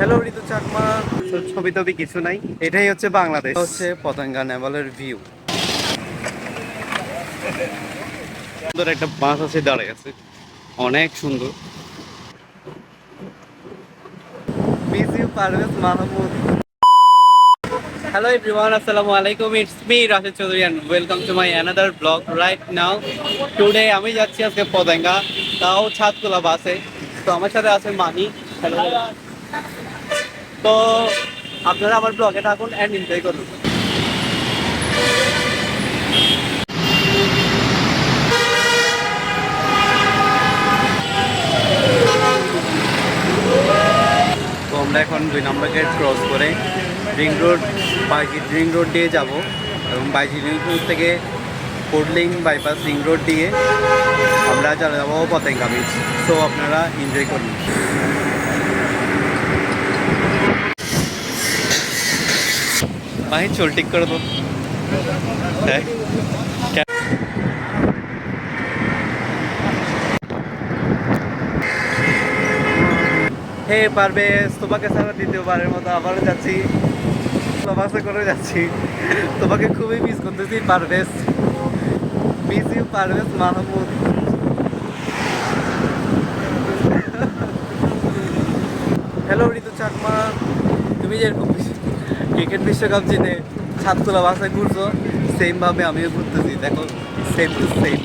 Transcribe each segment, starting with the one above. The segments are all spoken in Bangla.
হ্যালো ঋতু চাকমা ছবি টবি কিছু নাই। এটাই হচ্ছে বাংলাদেশ। হচ্ছে পতঙ্গা নেভালের ভিউ সুন্দর একটা বাস আছে দাঁড়িয়ে আছে। অনেক সুন্দর। You Parvez Mahmud hello everyone আসসালামু আলাইকুম it's me Rashed Chowdhury and welcome to my another blog right now today আমি যাচ্ছি আজকে পতেঙ্গা তাও ছাদতলা বাসে। তো আমার সাথে আছে মাহি হ্যালো তো আপনারা আমার ব্লগে থাকুন অ্যান্ড এনজয় করুন। তো আমরা এখন দুই নম্বর গেট ক্রস করে রিং রোড বাইজি রিং রোড দিয়ে যাব এবং বাইজি রিং রোড থেকে কোডলিং বাইপাস রিং রোড দিয়ে আমরা চলে যাব পতেঙ্গা বিচ সো আপনারা এনজয় করুন। মাহি চুল, ঠিক করে তো হ্যাঁ। হে পারভেজ, তোমাকে ছাড়া দ্বিতীয়বারের মতো আবারও যাচ্ছি। বাসে করে যাচ্ছি। তোমাকে খুবই মিস করতেছি, Parvez. Miss you Parvez Mahmud. Hello Ritu Chakma তুমি যেরকম ক্রিকেট বিশ্বকাপ জিতে ছাত্রলা বাসায় ঘুরছো সেম ভাবে আমিও ঘুরতেছি। দেখো সেম টু সেম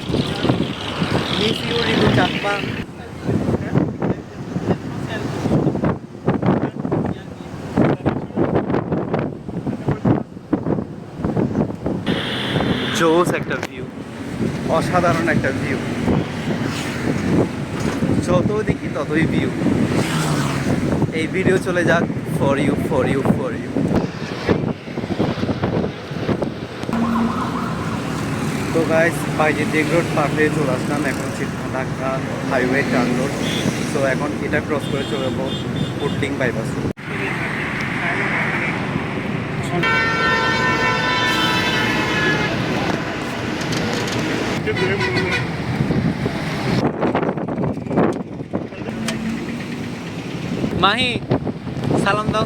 জোস একটা ভিউ অসাধারণ একটা ভিউ যত দেখি ততই ভিউ এই ভিডিও চলে যাক for you for you for you তো গাইস বাইরে ডেক রোড পার হয়ে চলে আসলাম। এখন ঢাকা হাইওয়ে টার্ন রোড তো এখন এটা ক্রস করে চলে যাব পুটলিং বাইপাস মাহি, সালাম দাও।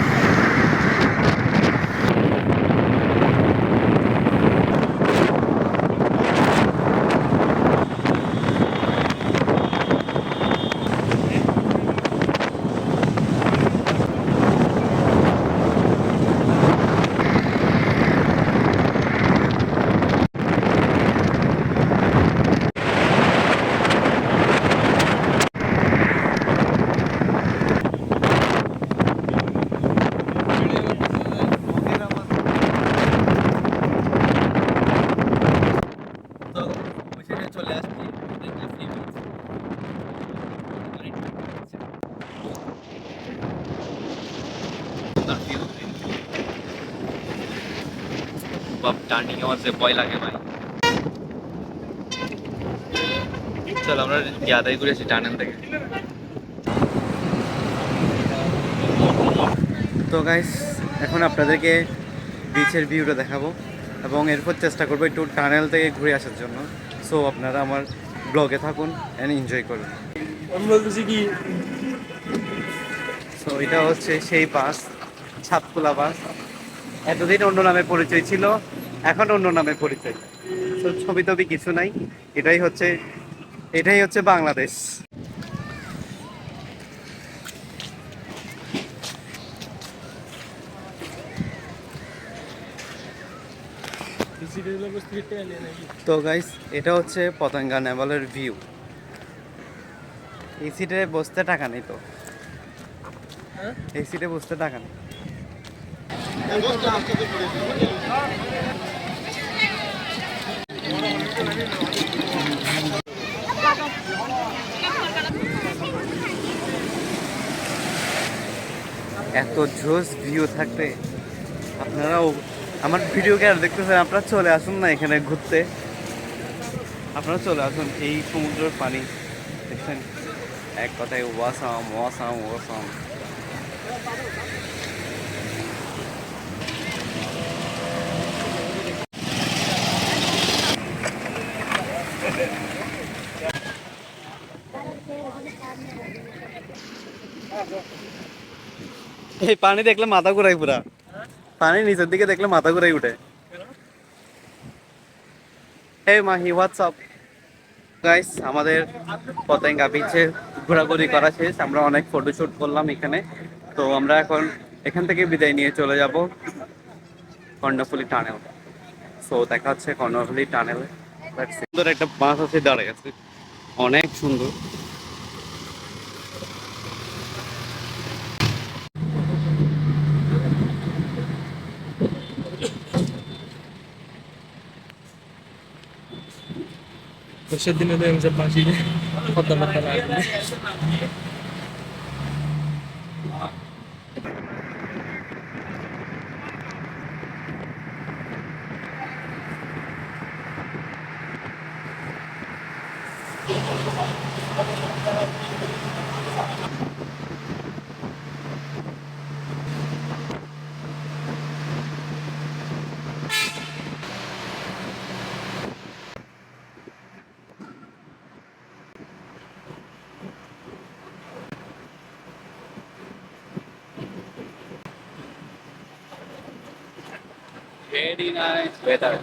তো অফিসে চলে আসছি বাপ টার্নিং আমার যে ভয় লাগে ভাই। চল আমরা ইয়াদাই ঘুরেছি টানেল থেকে। তো গাইস এখন আপনাদেরকে বিচের ভিউটা দেখাবো এবং এরপর চেষ্টা করব একটু টানেল থেকে ঘুরে আসার জন্য। সো আপনারা আমার ব্লগে থাকুন অ্যান্ড এনজয় করুন। কি সো এটা হচ্ছে সেই বাস ছাদখোলা বাস এতদিন অন্য নামে পরিচয় ছিল এখন অন্য নামে পরিচয়। তো ছবি টবি কিছু নাই। এটাই হচ্ছে এটাই হচ্ছে বাংলাদেশ। তো গাইস এটা হচ্ছে পতঙ্গা নেভালের ভিউ এই সিটে বসতে টাকা নেই তো? এই সিটে বসতে টাকা নেই। এত জোস ভিউ থাকতে। আপনারাও আমার ভিডিওকে আর দেখতেছেন? আপনারা চলে আসুন না এখানে ঘুরতে। আপনারা চলে আসুন এই সমুদ্রের পানি। দেখছেন? এক কথায় ওয়াসাম ওয়াসাম ওয়াসাম। এই পানি দেখলে মাথা ঘুরাই পুরা। পানি নিচের দিকে দেখলে মাথা ঘুরাই উঠে। হে মাহি হোয়াটসঅ্যাপ গাইস আমাদের পতেঙ্গা বিচে ঘোরাঘুরি করা শেষ। আমরা অনেক ফটোশুট করলাম এখানে। তো আমরা এখন এখান থেকে বিদায় নিয়ে চলে যাব কর্ণফুলি টানেল সো দেখা হচ্ছে কর্ণফুলি টানেল সুন্দর একটা বাস আছে, দাঁড়ায় আছে। অনেক সুন্দর। Masyad din na yung sa basi niya. Patamata natin. Very nice weather.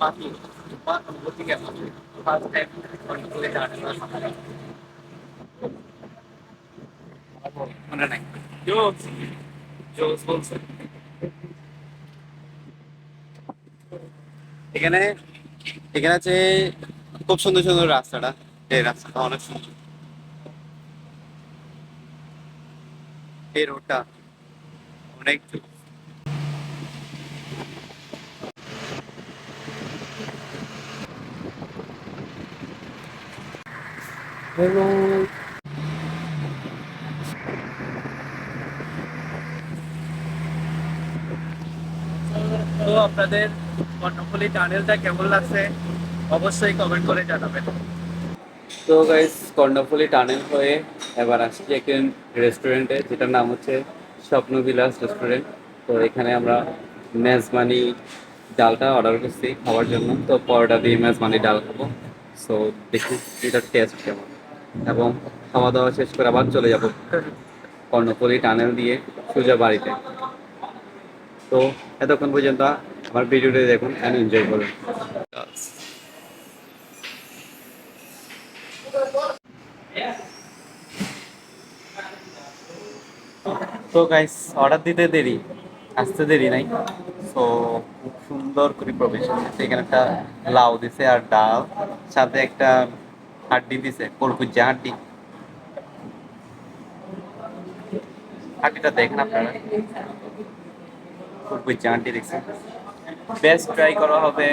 বাকি তোমার অনুভূতি কেমন ফার্স্ট টাইম কর্ণফুলি টানেল মনে নাই জোস জোস বলছে এখানে এখানে আছে খুব সুন্দর সুন্দর রাস্তাটা। এই রাস্তাটা অনেক সুন্দর। এই রোডটা অনেক আপনাদের কর্ণফুলি টানেলটা কেমন লাগছে, অবশ্যই কমেন্ট করে জানাবেন। তো গাইস কর্ণফুলি টানেল হয়ে এবার আসছি একটি রেস্টুরেন্টে যেটার নাম হচ্ছে স্বপ্নবিলাস রেস্টুরেন্ট তো এখানে আমরা মেজবানি ডালটা অর্ডার করছি খাওয়ার জন্য। তো পরোটা দিয়ে মেজবানি ডাল খাব। সো দেখি এটার টেস্ট কেমন। এবং খাওয়া দাওয়া শেষ করে আবার চলে যাব কর্ণফুলি টানেল দিয়ে সোজা বাড়িতে। তো, এতক্ষণ পর্যন্ত আমার ভিডিওটি দেখুন অ্যান্ড এনজয় করুন। তো গাইস অর্ডার দিতে দেরি, আসতে দেরি নাই। তো খুব সুন্দর করে প্রবেশ করছে। এখানে একটা লাউ দিছে আর ডাল, সাথে একটা হাড্ডি দিছে কলকুজা হাড্ডি। হাড্ডিটা দেখেন আপনারা। কলকুজা হাড্ডি দেখছেন? বেস্ট ট্রাই করা হবে।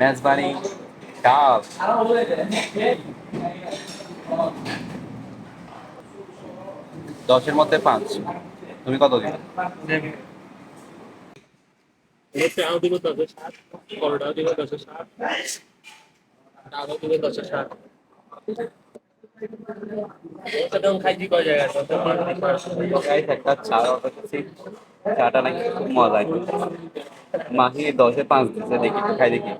মেজবানি ডাল দশের মধ্যে পাঁচ। তুমি কত দিবে পেঁয়াও দিব দশে সাত। পরোটাও দিব দশে সাত। ডালও দিব দশে সাত। চাটা নাকি খুব মজা মাহি দশে পাঁচ দিচ্ছে দেখি খাই দেখি।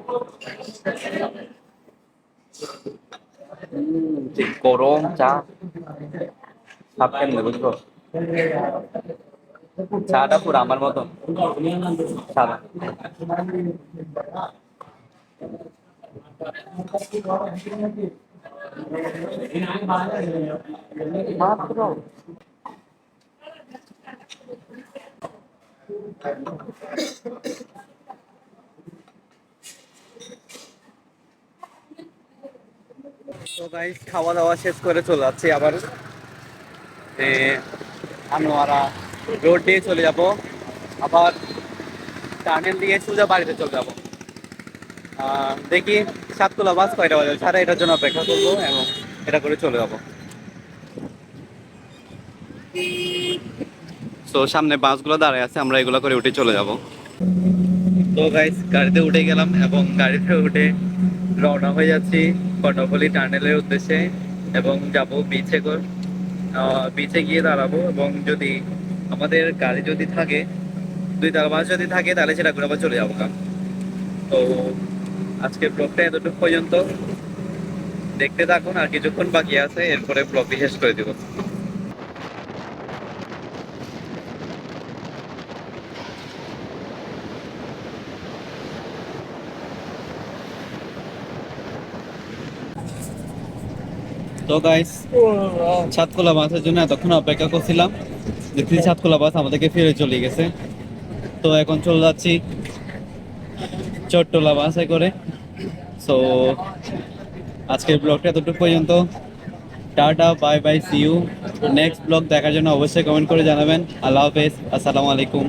গরম চা সাপ কেমনে বুঝব? চাটা পুরো আমার মতন। সাদা খাওয়া দাওয়া শেষ করে চলে যাচ্ছি আবার। আনোয়ারা রোড দিয়ে চলে যাব। আবার টানেল দিয়ে সোজা বাড়িতে চলে যাব। দেখি সাততলা বাস কয়টা বাজে? সারা এটার জন্য অপেক্ষা করব এবং এটা করে চলে যাব। তো সামনে বাসগুলো দাঁড়ায় আছে আমরা এগুলো করে উঠে চলে যাব। তো গাইস গাড়িতে উঠে গেলাম এবং গাড়িতে উঠে রওনা হয়ে যাচ্ছি কর্ণফুলি টানেলের উদ্দেশ্যে এবং যাব বিচে কর বিচে গিয়ে দাঁড়াবো এবং যদি আমাদের গাড়ি যদি থাকে দুই তালা বাস যদি থাকে তাহলে সেটা করে আবার চলে যাব। তো আজকের ব্লগটা এতটুকু পর্যন্ত দেখতে থাকুন আর কিছুক্ষণ বাকি আছে, এরপরে ব্লগটি শেষ করে দিব। তো গাইস সাতকোলা বাসের জন্য এতক্ষণ অপেক্ষা করছিলাম। দেখছি সাতকোলা বাস আমাদেরকে ফিরে চলে গেছে। তো এখন চলে যাচ্ছি চট্টলা বাসে করে। সো আজকের ব্লগটা এতটুকু পর্যন্ত। Ta ta bye bye see you next blog দেখার জন্য অবশ্যই কমেন্ট করে জানাবেন। আল্লাহ হাফেজ, আসসালামু আলাইকুম।